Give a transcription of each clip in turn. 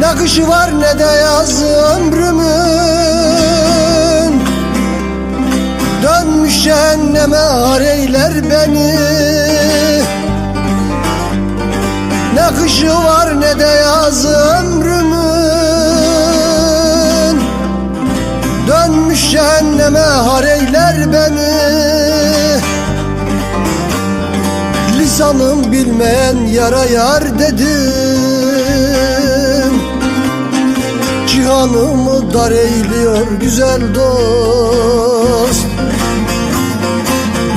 Ne kışı var ne de yazı ömrümün. Dönmüş cehenneme areyler beni. Ne kışı var ne de yazı ömrümün. Dönmüş cehenneme hareyler beni. Lisanım bilmeyen yara yar dedim Cihanımı dar eyliyor güzel dost.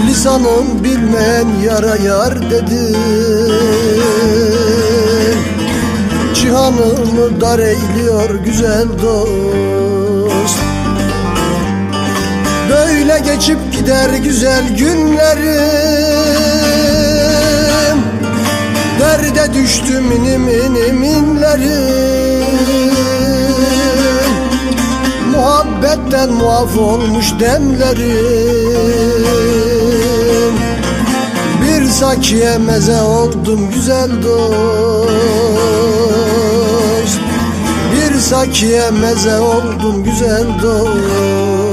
Lisanım bilmeyen yara yar dedim Cihanımı dar eyliyor güzel dost. Böyle geçip gider güzel günlerim. Derde düştüm inim inim inlerim Muhabbetten muaf olmuş demlerim. Bir sakiye meze oldum güzel dost. Bir sakiye meze oldum güzel dost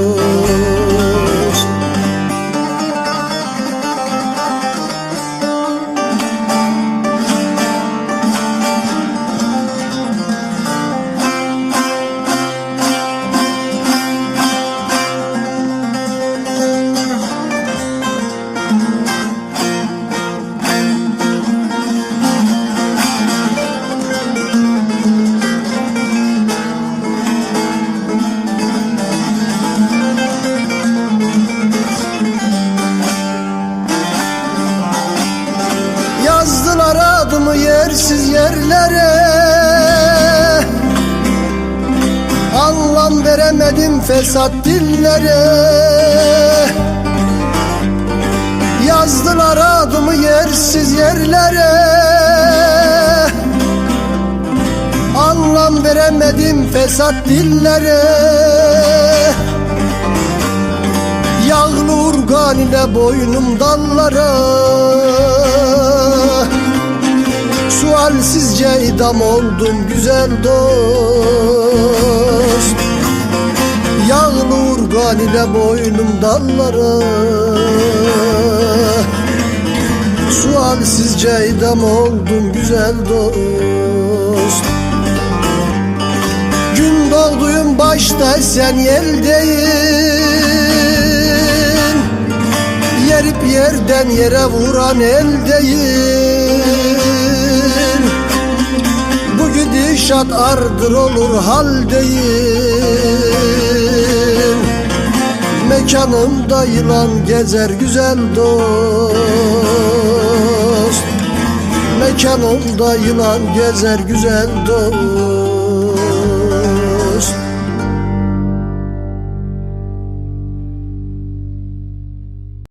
yersiz yerlere Anlam veremedim fesat dillere. Yazdılar adımı yersiz yerlere. Anlam veremedim fesat dillere. Yağlı urgan ile boynum dallara Sualsizce idam oldum güzel dost. Yağlı urgan ile boynum dallara Sualsizce idam oldum güzel dost. Gün doğduyum başta sen yeldeyin Yerip yerden yere vuran eldeyim gidişat ardır olur hal değil. Mekanımda yılan gezer güzel dost. Mekanımda yılan gezer güzel dost